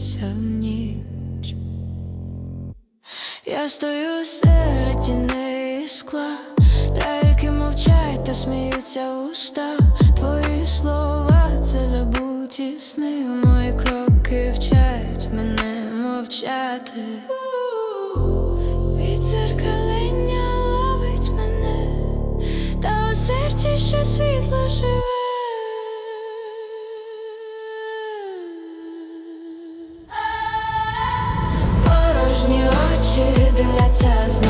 дивиться в ніч. Я стою серед тіней скла, ляльки мовчать та сміються уста. Твої слова це забуті сни. Мої кроки вчать мене мовчати. Очі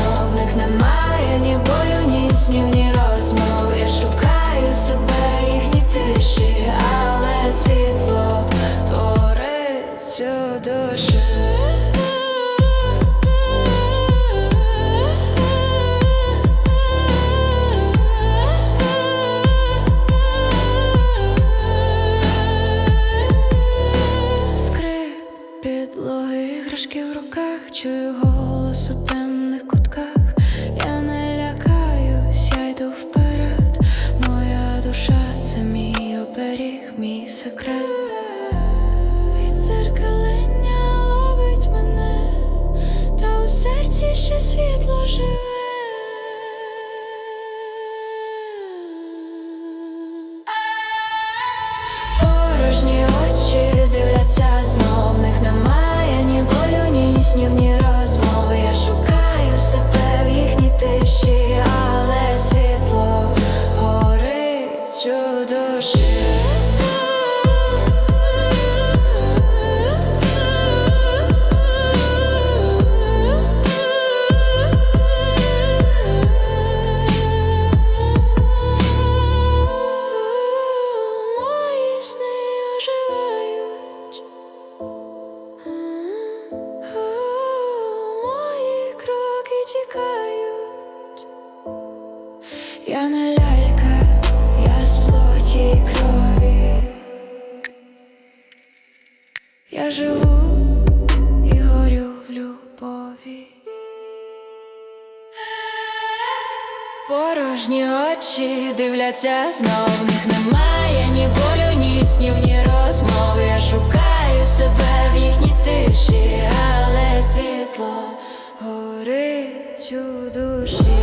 підлоги, іграшки в руках, чую голос у темних кутках. Я не лякаюсь, я йду вперед. Моя душа це мій оберіг, мій секрет. Від дзеркалення ловить мене, та у серці ще світло живе. Порожні очі дивляться болю, ні Не лялька, я з плоті і крові. Я живу і горю в любові. Порожні очі дивляться знов в них немає, ні болю, ні снів, ні розмови. Я шукаю себе в їхній тиші, але світло горить у душі.